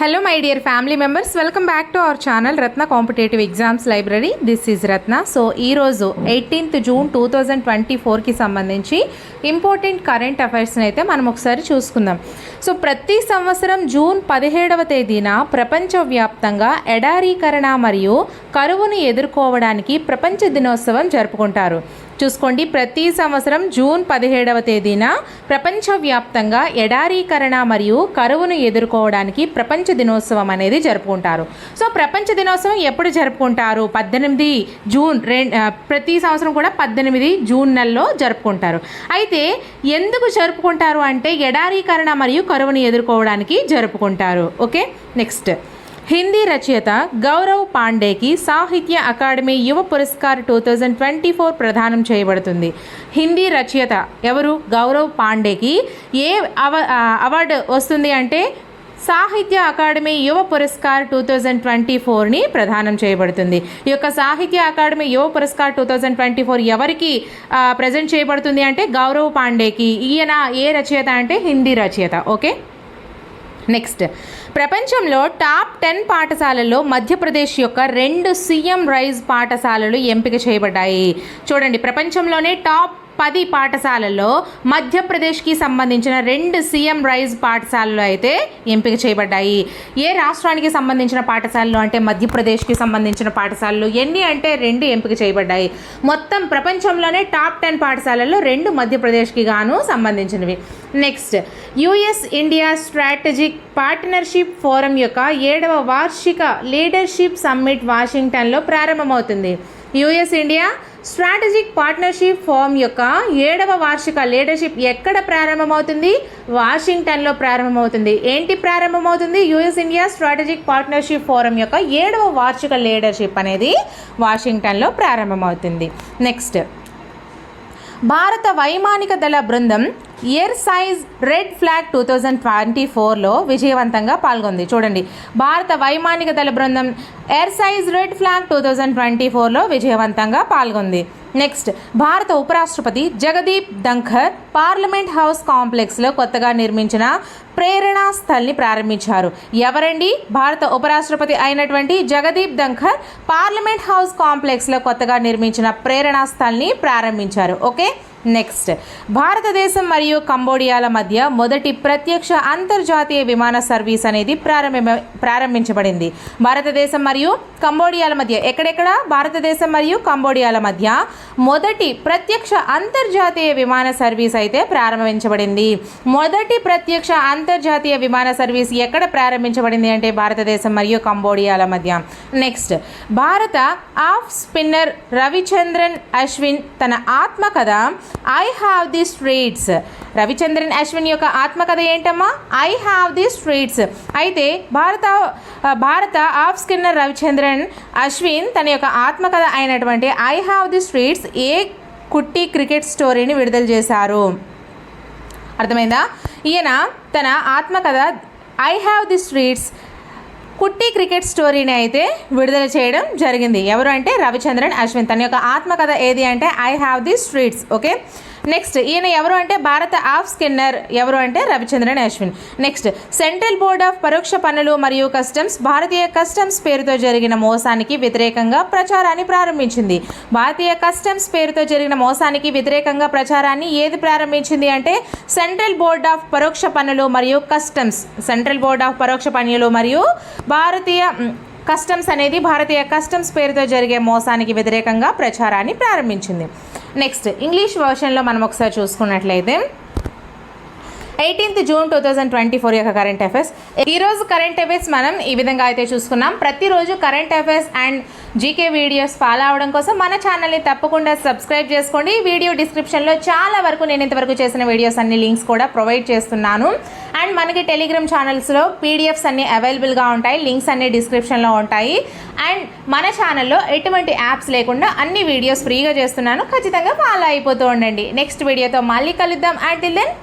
Hello my dear family members welcome back to our channel Ratna competitive exams library this is Ratna so ఈరోజు eighteenth June two thousand twenty ఫోర్కి సంబంధించి important current అఫైర్స్ని అయితే మనం ఒకసారి చూసుకుందాం. So ప్రతి సంవత్సరం జూన్ పదిహేడవ తేదీన ప్రపంచవ్యాప్తంగా ఎడారీకరణ మరియు కరువును ఎదుర్కోవడానికి ప్రపంచ దినోత్సవం జరుపుకుంటారు. చూసుకోండి. ప్రతి సంవత్సరం జూన్ పదిహేడవ తేదీన ప్రపంచవ్యాప్తంగా ఎడారీకరణ మరియు కరువును ఎదుర్కోవడానికి ప్రపంచ దినోత్సవం అనేది జరుపుకుంటారు. సో ప్రపంచ దినోత్సవం ఎప్పుడు జరుపుకుంటారు? పద్దెనిమిది జూన్ రె ప్రతి సంవత్సరం కూడా పద్దెనిమిది జూన్ నెలలో జరుపుకుంటారు. అయితే ఎందుకు జరుపుకుంటారు అంటే ఎడారీకరణ మరియు కరువును ఎదుర్కోవడానికి జరుపుకుంటారు. ఓకే? నెక్స్ట్. హిందీ రచయిత Gaurav పాండేకి Sahitya Akademi Yuva Puraskar two thousand twenty four ప్రదానం చేయబడుతుంది. హిందీ రచయిత ఎవరు? గౌరవ్ పాండేకి ఏ అవ అవార్డు వస్తుంది అంటే Sahitya Akademi Yuva Puraskar two thousand twenty ఫోర్ని ప్రదానం చేయబడుతుంది. ఈ యొక్క Sahitya Akademi Yuva Puraskar two thousand twenty four ఎవరికి ప్రజెంట్ చేయబడుతుంది అంటే గౌరవ్ పాండేకి. ఈయన ఏ రచయిత అంటే హిందీ రచయిత. ఓకే? నెక్స్ట్. ప్రపంచంలో టాప్ టెన్ పాఠశాలల్లో మధ్యప్రదేశ్ యొక్క రెండు సీఎం రైజ్ పాఠశాలలు ఎంపిక చేయబడ్డాయి. చూడండి ప్రపంచంలోనే టాప్ పది పాఠశాలల్లో మధ్యప్రదేశ్కి సంబంధించిన రెండు సీఎం రైజ్ పాఠశాలలు అయితే ఎంపిక చేయబడ్డాయి. ఏ రాష్ట్రానికి సంబంధించిన పాఠశాలలు అంటే మధ్యప్రదేశ్కి సంబంధించిన పాఠశాలలు? ఎన్ని అంటే రెండు ఎంపిక చేయబడ్డాయి. మొత్తం ప్రపంచంలోనే టాప్ టెన్ పాఠశాలల్లో రెండు మధ్యప్రదేశ్కి గాను సంబంధించినవి. Next US India strategic partnership forum యొక్క ఏడవ వార్షిక లీడర్షిప్ సమ్మిట్ వాషింగ్టన్లో ప్రారంభమవుతుంది. US India strategic partnership forum యొక్క ఏడవ వార్షిక లీడర్షిప్ ఎక్కడ ప్రారంభమవుతుంది? వాషింగ్టన్లో ప్రారంభమవుతుంది. ఏంటి ప్రారంభమవుతుంది? US India strategic partnership forum యొక్క ఏడవ వార్షిక లీడర్షిప్ అనేది వాషింగ్టన్లో ప్రారంభమవుతుంది. నెక్స్ట్. భారత వైమానిక దళ బృందం exercise red flag two thousand twenty ఫోర్లో విజయవంతంగా పాల్గొంది. చూడండి భారత వైమానిక దళ బృందం exercise red flag two thousand twenty ఫోర్లో విజయవంతంగా పాల్గొంది. నెక్స్ట్ భారత ఉపరాష్ట్రపతి జగదీప్ ధంఖర్ పార్లమెంట్ హౌస్ కాంప్లెక్స్లో కొత్తగా నిర్మించిన ప్రేరణా స్థల్ని ప్రారంభించారు. ఎవరండి? భారత ఉపరాష్ట్రపతి అయినటువంటి జగదీప్ ధంఖర్ పార్లమెంట్ హౌస్ కాంప్లెక్స్లో కొత్తగా నిర్మించిన ప్రేరణా స్థల్ని ప్రారంభించారు. ఓకే? నెక్స్ట్. భారతదేశం మరియు కంబోడియాల మధ్య మొదటి ప్రత్యక్ష అంతర్జాతీయ విమాన సర్వీస్ అనేది ప్రారంభ ప్రారంభించబడింది. భారతదేశం మరియు కంబోడియాల మధ్య ఎక్కడెక్కడ? భారతదేశం మరియు కంబోడియాల మధ్య మొదటి ప్రత్యక్ష అంతర్జాతీయ విమాన సర్వీస్ అయితే ప్రారంభించబడింది. మొదటి ప్రత్యక్ష అంతర్జాతీయ విమాన సర్వీస్ ఎక్కడ ప్రారంభించబడింది అంటే భారతదేశం మరియు కంబోడియాల మధ్య. నెక్స్ట్ భారత ఆఫ్ స్పిన్నర్ రవిచంద్రన్ అశ్విన్ తన ఆత్మకథ I have the streets Ravichandran Ashwin యొక్క ఆత్మకథ ఏంటమ్మా? ఐ హ్యావ్ ది స్ట్రీట్స్ అయితే భారత భారత ఆఫ్ స్కిన్నర్ రవిచంద్రన్ అశ్విన్ తన యొక్క ఆత్మకథ అయినటువంటి I have the streets a Kutti cricket స్టోరీని విడుదల చేశారు? అర్థమైందా? ఈయన తన ఆత్మకథ I have the streets Kutti cricket స్టోరీని అయితే విడుదల చేయడం జరిగింది. ఎవరు అంటే రవిచంద్రన్ అశ్విన్. తన యొక్క ఆత్మకథ ఏది అంటే I have the streets okay? Next ఈయన ఎవరు అంటే భారత ఆఫ్ స్కిన్నర్ ఎవరు అంటే Ravichandran Ashwin. Next central board of పరోక్ష పన్నులు మరియు కస్టమ్స్ భారతీయ కస్టమ్స్ పేరుతో జరిగిన మోసానికి వ్యతిరేకంగా ప్రచారాన్ని ప్రారంభించింది. భారతీయ కస్టమ్స్ పేరుతో జరిగిన మోసానికి వ్యతిరేకంగా ప్రచారాన్ని ఏది ప్రారంభించింది అంటే సెంట్రల్ బోర్డ్ ఆఫ్ పరోక్ష పన్నులు మరియు కస్టమ్స్ సెంట్రల్ బోర్డ్ ఆఫ్ పరోక్ష పన్నులు మరియు భారతీయ కస్టమ్స్ అనేది భారతీయ కస్టమ్స్ పేరుతో జరిగే మోసానికి వ్యతిరేకంగా ప్రచారాన్ని ప్రారంభించింది. నెక్స్ట్ ఇంగ్లీష్ వర్షన్లో మనం ఒకసారి చూసుకున్నట్లయితే eighteenth June two thousand twenty four యొక్క కరెంట్ అఫైర్స్ ఈరోజు కరెంట్ అఫైర్స్ మనం ఈ విధంగా అయితే చూసుకున్నాం. ప్రతిరోజు current affairs and GK videos follow అవడం కోసం మన ఛానల్ని తప్పకుండా సబ్స్క్రైబ్ చేసుకోండి. ఈ వీడియో డిస్క్రిప్షన్లో చాలా వరకు నేను ఇంతవరకు చేసిన వీడియోస్ అన్ని లింక్స్ కూడా ప్రొవైడ్ చేస్తున్నాను. అండ్ మనకి టెలిగ్రామ్ ఛానల్స్లో పీడిఎఫ్స్ అన్ని అవైలబుల్గా ఉంటాయి. లింక్స్ అన్ని డిస్క్రిప్షన్లో ఉంటాయి. అండ్ మన ఛానల్లో ఎటువంటి యాప్స్ లేకుండా అన్ని వీడియోస్ ఫ్రీగా చేస్తున్నాను. ఖచ్చితంగా ఫాలో అయిపోతూ ఉండండి. నెక్స్ట్ వీడియోతో మళ్ళీ కలుద్దాం. And then